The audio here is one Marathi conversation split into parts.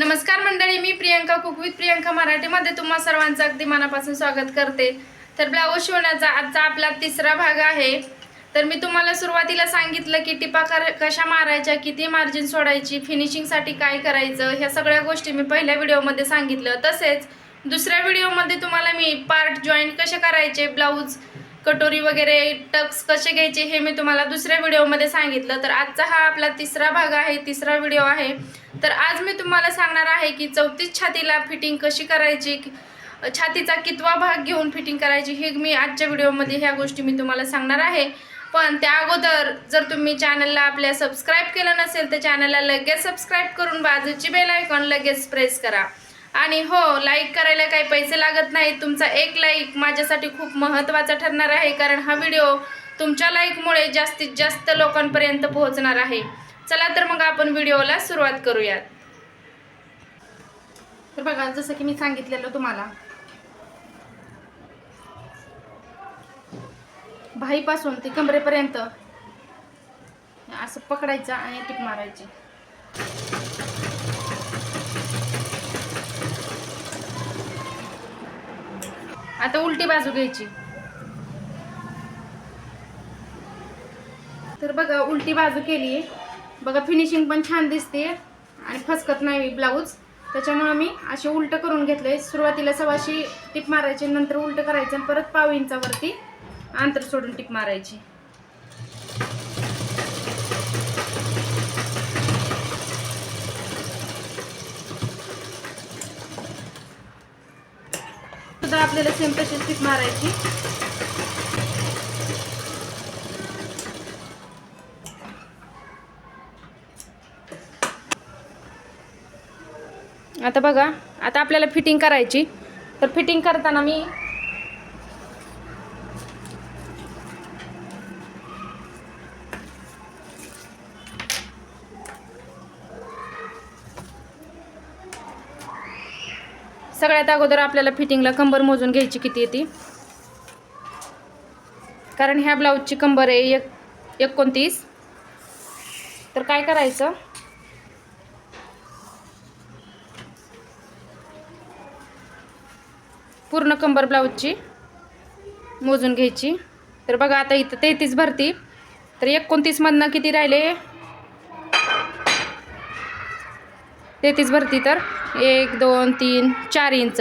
नमस्कार मंडळी मी प्रियंका कुकवित प्रियंका मराठीमध्ये तुम्हा सर्वांचं अगदी मनापासून स्वागत करते. तर ब्लाऊज शिवण्याचा आजचा आपला तिसरा भाग आहे. तर मी तुम्हाला सुरुवातीला सांगितलं की टिपा कर कशा मारायच्या किती मार्जिन सोडायची फिनिशिंगसाठी काय करायचं ह्या सगळ्या गोष्टी मी पहिल्या व्हिडिओमध्ये सांगितलं. तसेच दुसऱ्या व्हिडिओमध्ये तुम्हाला मी पार्ट जॉईन कसे करायचे ब्लाऊज कटोरी वगैरे टक्स कसे घ्यायचे हे मी तुम्हाला दुसऱ्या व्हिडिओमध्ये सांगितलं. तर आजचा हा आपला तिसरा भाग आहे तिसरा व्हिडिओ आहे. तर आज मी तुम्हाला सांगणार आहे की चौतीस छातीला फिटिंग कशी करायची छातीचा कितवा भाग घेऊन फिटिंग करायची हे मी आजच्या व्हिडिओमध्ये ह्या गोष्टी मी तुम्हाला सांगणार आहे. पण त्या अगोदर जर तुम्ही चॅनलला आपल्या सबस्क्राईब केलं नसेल तर चॅनलला लगेच सबस्क्राईब करून बाजूची बेल आयकॉन लगेच प्रेस करा. आणि हो लाईक करायला काही पैसे लागत नाही तुमचा एक लाईक माझ्यासाठी खूप महत्त्वाचा ठरणार आहे कारण हा व्हिडिओ तुमच्या लाईकमुळे जास्तीत जास्त लोकांपर्यंत पोहोचणार आहे. चला तर मग आपण व्हिडिओला सुरुवात करूयात. तर बघा जसं की मी सांगितलेलं तुम्हाला. भाईपासून ते कमरेपर्यंत असं पकडायचं आणि टिप मारायची. आता उलटी बाजू घ्यायची. तर बघा उलटी बाजू केली बघा फिनिशिंग पण छान दिसते आणि फसकत नाही ब्लाऊज त्याच्यामुळं मी असे उलटं करून घेतले सुरुवातीला सव्वाशी टिप मारायची नंतर उलटं करायचं आणि परत पाव इंचावरती अंतर सोडून टिप मारायची. सुद्धा आपल्याला सेम तशीच टिप मारायची. आता बघा आता आपल्याला फिटिंग करायची. तर फिटिंग करताना मी सगळ्यात अगोदर आपल्याला फिटिंगला कंबर मोजून घ्यायची किती येते कारण ह्या ब्लाऊजची कंबर आहे एक एकोणतीस. तर काय करायचं? पूर्ण कंबर ब्लाऊजची मोजून घ्यायची. तर बघा आता इथं तेहतीस भरती. तर एकोणतीसमधनं किती राहिले? तेहतीस भरती तर एक दोन तीन चार इंच.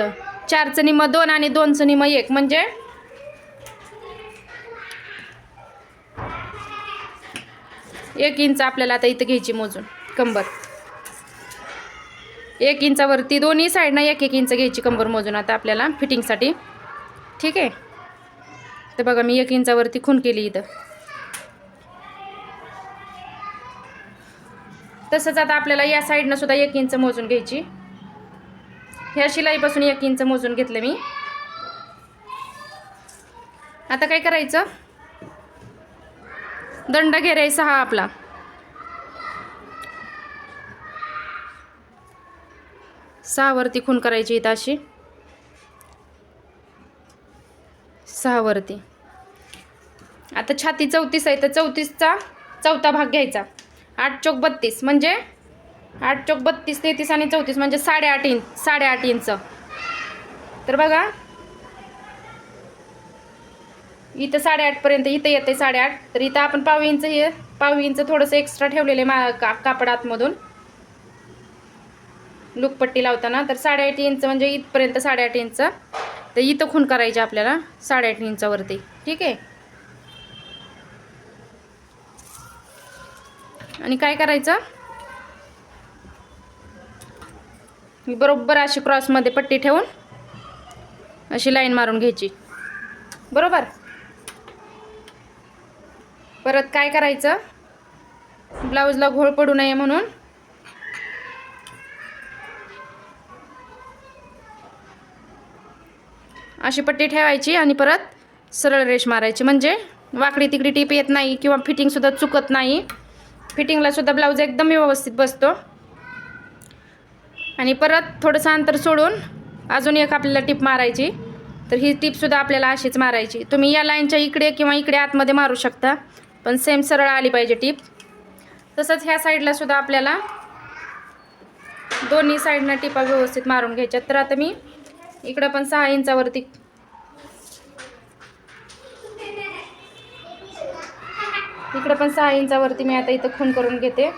चारचं निम दोन आणि दोनचं निम एक. म्हणजे एक इंच आपल्याला आता इथं घ्यायची मोजून. कंबर. एक इंचावरती दोन्ही साईडनं एक एक इंच घ्यायची कंबर मोजून आता आपल्याला फिटिंगसाठी ठीक आहे? तर बघा मी एक इंचावरती खून केली इथं. तसंच आता आपल्याला या साईडनं सुद्धा एक इंच मोजून घ्यायची. ह्या शिलाईपासून एक इंच मोजून घेतलं मी. आता काय करायचं? दंड घेरायचा हा आपला. सहावरती खून करायची इथं अशी. सहावरती. आता छाती चौतीस आहे तर चौतीसचा चौथा भाग घ्यायचा. आठ चौक बत्तीस. म्हणजे? आठ चौक बत्तीस तेहतीस आणि चौतीस म्हणजे साडेआठ इंच साडेआठ इंच. तर बघा. इथं साडेआठपर्यंत इथं येते साडेआठ. तर इथं आपण पाव इंच हे पाव इंच थोडंसं एक्स्ट्रा ठेवलेलं आहे मा का कापड आतमधून. लुकपट्टी लावताना. तर साडेआठ इंच म्हणजे इथपर्यंत साडेआठ इंच. तर इथं खून करायची आपल्याला साडेआठ इंचावरती. ठीक आहे? आणि काय करायचं? बरोबर अशी क्रॉसमध्ये पट्टी ठेवून अशी लाईन मारून घ्यायची. बरोबर? परत काय करायचं? ब्लाऊजला घोळ पडू नये म्हणून अशी पट्टी ठेवायची आणि परत सरळ रेष मारायची. म्हणजे वाकडी तिकडी टीप येत नाही किंवा फिटिंगसुद्धा चुकत नाही. फिटिंगला सुद्धा ब्लाऊज एकदम व्यवस्थित बसतो. आणि परत थोडंसं अंतर सोडून अजून एक आपल्याला टिप मारायची. तर ही टिपसुद्धा आपल्याला अशीच मारायची. तुम्ही या लाईनच्या इकडे किंवा इकडे आतमध्ये मारू शकता. पण सेम सरळ आली पाहिजे टीप. तसंच ह्या साईडला सुद्धा आपल्याला दोन्ही साईडनं टिपा व्यवस्थित मारून घ्यायच्या. तर आता मी इकडं पण सहा इंचावरती इकडं पण सहा इंचावरती मी आता इथं खून करून घेते.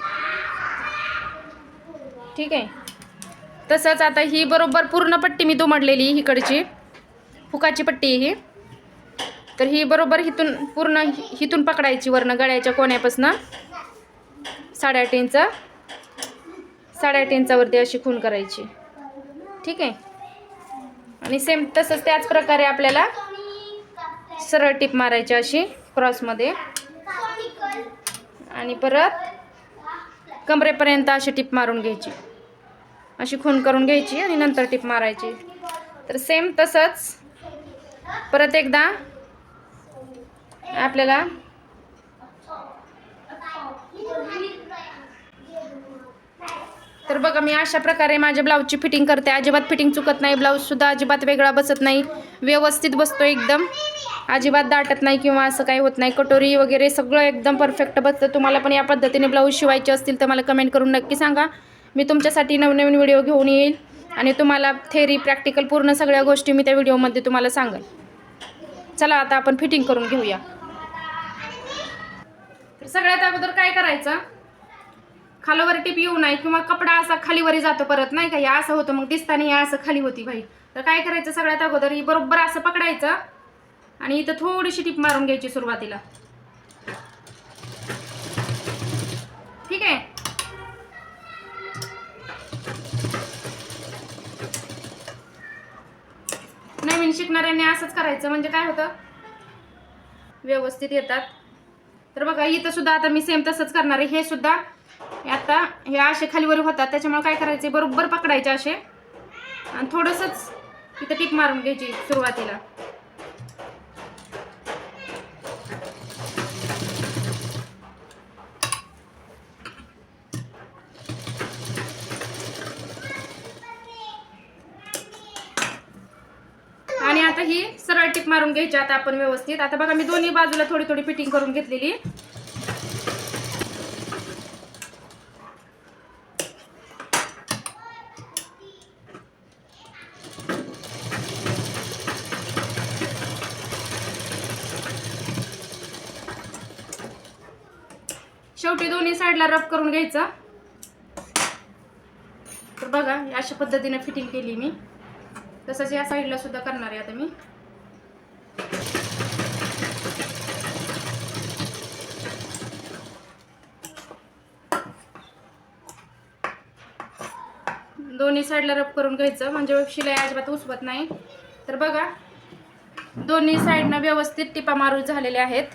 ठीक आहे. तसंच आता ही बरोबर पूर्ण पट्टी मी दुमडलेली इकडची. फुकाची पट्टी ही. तर ही बरोबर हिथून पूर्ण हिथून पकडायची वरनं गळ्याच्या कोण्यापासनं. साडेआठ इंच. साडेआठ इंचावरती अशी खून करायची. ठीक आहे. आणि सेम तसंच त्याच प्रकारे आपल्याला सरळ टीप मारायची अशी क्रॉसमध्ये आणि परत कमरेपर्यंत अशी टिप मारून घ्यायची. अशी खून करून घ्यायची आणि नंतर टिप मारायची. तर सेम तसंच परत एकदा आपल्याला तर बघा मी अशा प्रकारे माझ्या ब्लाऊजची फिटिंग करते. अजिबात फिटिंग चुकत नाही. ब्लाऊजसुद्धा अजिबात वेगळा बसत नाही. व्यवस्थित बसतो एकदम. अजिबात दाटत नाही किंवा असं काही होत नाही. कटोरी वगैरे सगळं एकदम परफेक्ट बसतं. तुम्हाला पण या पद्धतीने ब्लाऊज शिवायचे असतील तर मला कमेंट करून नक्की सांगा. मी तुमच्यासाठी नवनवीन व्हिडिओ घेऊन येईल आणि तुम्हाला थेरी प्रॅक्टिकल पूर्ण सगळ्या गोष्टी मी त्या व्हिडिओमध्ये तुम्हाला सांगेल. चला आता आपण फिटिंग करून घेऊया. तर सगळ्यात अगोदर काय करायचं? खालोवर टिप येऊ नाही किंवा कपडा असा खालीवरी जातो परत नाही का? या असं होतं मग दिसताना या असं खाली होती भाई तर काय करायचं? सगळ्यात अगोदर ही बरोबर असं पकडायचं. आणि इथं थोडीशी टिप मारून घ्यायची सुरुवातीला. ठीक आहे? नवीन शिकणाऱ्यांनी असंच करायचं. म्हणजे काय होतं? व्यवस्थित येतात. तर बघा इथं सुद्धा आता मी सेम तसंच करणार आहे. हे सुद्धा आता हे असे खालीवर होतात. त्याच्यामुळे काय करायचे बरोबर पकडायचे असे. आणि थोडंसंच इथं टीप मारून घ्यायची सुरुवातीला आणि आता ही सरळ टीप मारून घ्यायची आता आपण व्यवस्थित. आता बघा मी दोन्ही बाजूला थोडी थोडी फिटिंग करून घेतलेली. शेवटी दोन्ही साईडला रब करून घ्यायचं. तर बघा अशा पद्धतीने फिटिंग केली मी. तसंच या साईडला सुद्धा करणार आहे आता मी. दोन्ही साईडला रब करून घ्यायचं. म्हणजे शिलाई अजिबात उसवत नाही. तर बघा दोन्ही साईडनं व्यवस्थित टिपा मारू झालेले आहेत.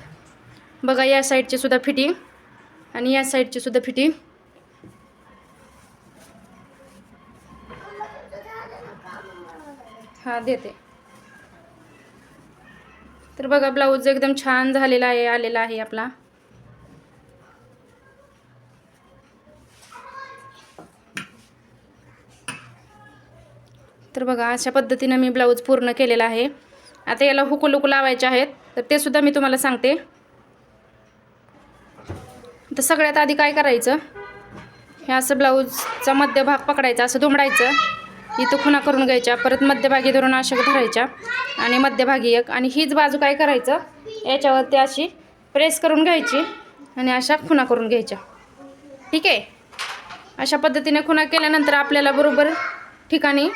बघा या साईडची सुद्धा फिटिंग आणि या साईडची सुद्धा फिटिंग हा देते. तर बघा ब्लाऊज एकदम छान झालेला आहे आलेला आहे आपला. तर बघा अशा पद्धतीनं मी ब्लाऊज पूर्ण केलेला आहे. आता याला हुकू लुकू लावायचे आहेत. तर ते सुद्धा मी तुम्हाला सांगते. तर सगळ्यात आधी काय करायचं? हे असं ब्लाऊजचा मध्यभाग पकडायचा असं दुमडायचं. इथं खुणा करून घ्यायच्या परत मध्यभागी धरून अशा धरायच्या आणि मध्यभागी एक. आणि हीच बाजू काय करायचं? याच्यावरती अशी प्रेस करून घ्यायची आणि अशा खुणा करून घ्यायच्या. ठीक आहे? अशा पद्धतीने खुणा केल्यानंतर आपल्याला बरोबर ठिकाणी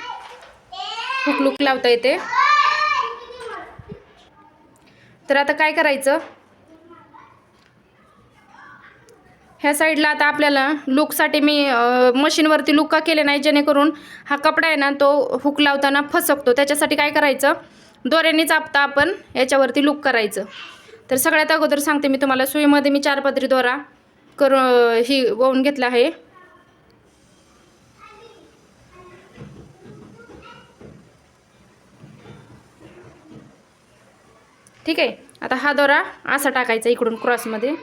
हुकलुक लावता येते. तर आता काय करायचं? ह्या साईडला आता आपल्याला लुकसाठी मी मशीनवरती लुक का केले नाही जेणेकरून हा कपडा आहे ना तो हुक लावताना फसकतो. त्याच्यासाठी काय करायचं? दोऱ्याने चापता आपण याच्यावरती लुक करायचं. तर सगळ्यात अगोदर सांगते मी तुम्हाला सुईमध्ये मी चार पदरी दोरा करू ही वाहून घेतला आहे. ठीक आहे. आता हा दोरा असा टाकायचा इकडून क्रॉसमध्ये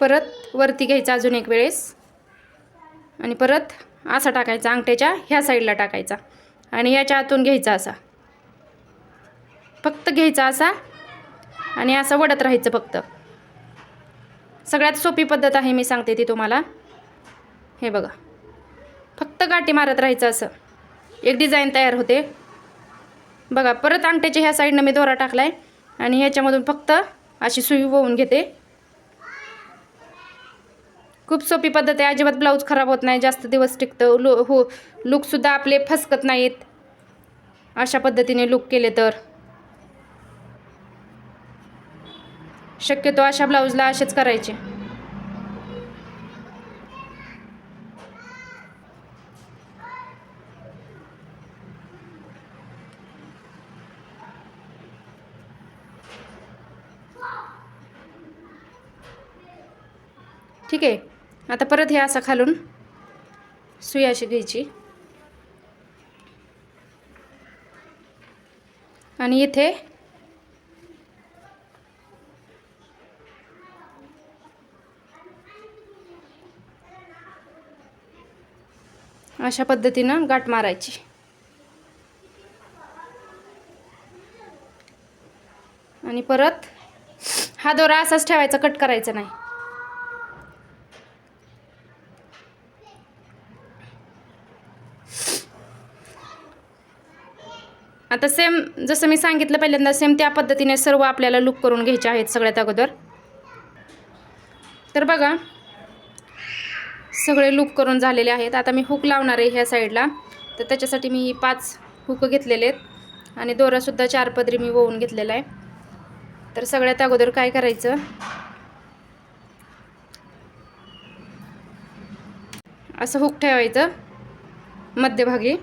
परत वरती घ्यायचा अजून एक वेळेस. आणि परत असा टाकायचा अंगठ्याच्या ह्या साईडला टाकायचा. आणि याच्या आतून घ्यायचा असा. फक्त घ्यायचा असा आणि असं वडत राहायचं फक्त. सगळ्यात सोपी पद्धत आहे मी सांगते ती तुम्हाला. हे बघा. फक्त गाठी मारत राहायचं असं. एक डिझाईन तयार होते. बघा परत अंगठ्याच्या ह्या साईडनं मी दोरा टाकला आहे आणि ह्याच्यामधून फक्त अशी सुई वळून घेते. खूप सोपी पद्धत आहे. अजिबात ब्लाऊज खराब होत नाही. जास्त दिवस टिकतं. लो हो लुकसुद्धा आपले फसकत नाहीत. अशा पद्धतीने लुक केले तर. शक्यतो अशा ब्लाऊजला असेच करायचे. ठीक आहे. आता परत हे असं खालून सुई अशी घ्यायची. आणि इथे अशा पद्धतीनं गाठ मारायची. आणि परत हा दोरा असाच ठेवायचा कट करायचा नाही. आता सेम जसं मी सांगितलं पहिल्यांदा सेम त्या पद्धतीने सर्व आपल्याला लुक करून घ्यायचे आहेत सगळ्यात अगोदर. तर बघा सगळे लूक करून झालेले आहेत. आता मी हुक लावणार आहे ह्या साईडला. तर त्याच्यासाठी मी ही पाच हुक घेतलेले आहेत. आणि दोरासुद्धा चार पदरी मी वळून घेतलेला आहे. तर सगळ्यात अगोदर काय करायचं? असं हुक ठेवायचं. मध्यभागी.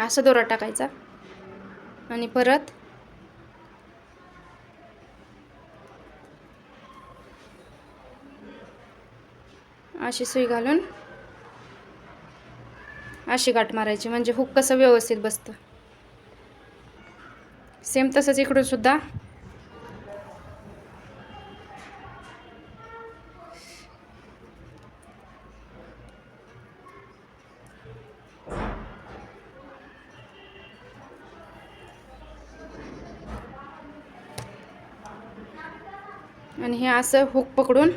असं दोरा टाकायचा. आणि परत अशी सुई घालून अशी गाठ मारायची. म्हणजे हुक कसं व्यवस्थित बसतं. सेम तसंच इकडून सुद्धा आणि हे असं हुक पकडून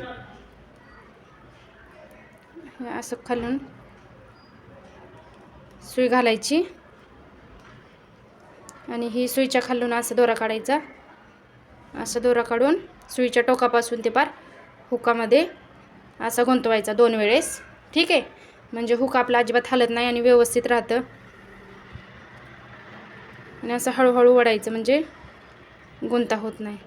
हे असं खालून सुई घालायची. आणि ही सुईच्या खालून असं दोरा काढायचा. असं दोरा काढून सुईच्या टोकापासून ते पार हुकामध्ये असा गुंतवायचा दोन वेळेस. ठीक आहे? म्हणजे हुक आपला अजिबात हलत नाही आणि व्यवस्थित राहतं. आणि असं हळूहळू वडायचं म्हणजे गुंता होत नाही.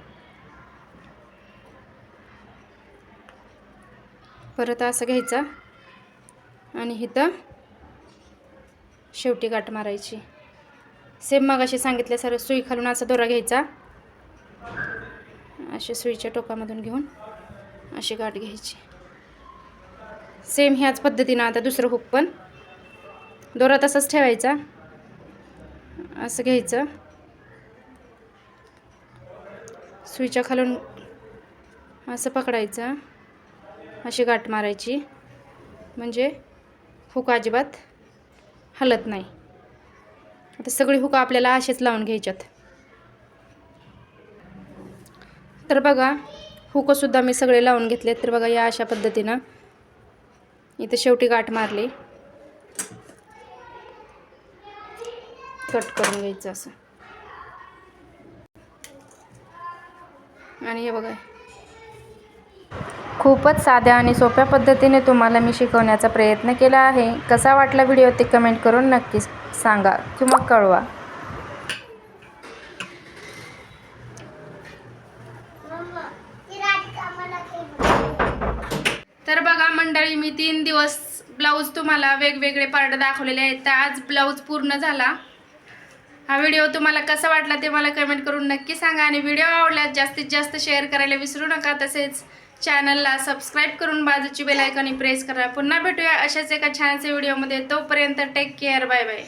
परत असं घ्यायचा. आणि इथं शेवटी गाठ मारायची. सेम मग अशी सांगितल्यासारखं सुई खालून असा दोरा घ्यायचा. अशी सुईच्या टोकामधून घेऊन अशी गाठ घ्यायची. सेम ह्याच पद्धतीनं आता दुसरं हुक पण. दोरा तसाच ठेवायचा. असं घ्यायचं. सुईच्या खालून असं पकडायचं. अशी गाठ मारायची. म्हणजे हुक अजिबात हलत नाही. आता सगळी हुकं आपल्याला असेच लावून घ्यायच्यात. तर बघा हुकंसुद्धा मी सगळे लावून घेतले तर बघा या अशा पद्धतीनं इथं शेवटी गाठ मारली. कट करून घ्यायचं असं. आणि हे बघा खूपच साध्या आणि सोप्या पद्धतीने तुम्हाला मी शिकवण्याचा प्रयत्न केला आहे. कसा वाटला व्हिडिओ ते कमेंट करून नक्कीच सांगा किंवा कळवा. तर बघा मंडळी मी तीन दिवस ब्लाऊज तुम्हाला वेगवेगळे पार्ट दाखवलेले आहेत. तर आज ब्लाऊज पूर्ण झाला. हा व्हिडिओ तुम्हाला कसा वाटला ते मला कमेंट करून नक्की सांगा आणि व्हिडिओ आवडल्यास जास्तीत जास्त शेअर करायला विसरू नका. तसेच चॅनलला सबस्क्राईब करून बाजूची बेल प्रेस करा. पुन्हा भेटूया अशाच एका छानशा व्हिडिओमध्ये तोपर्यंत टेक केअर बाय बाय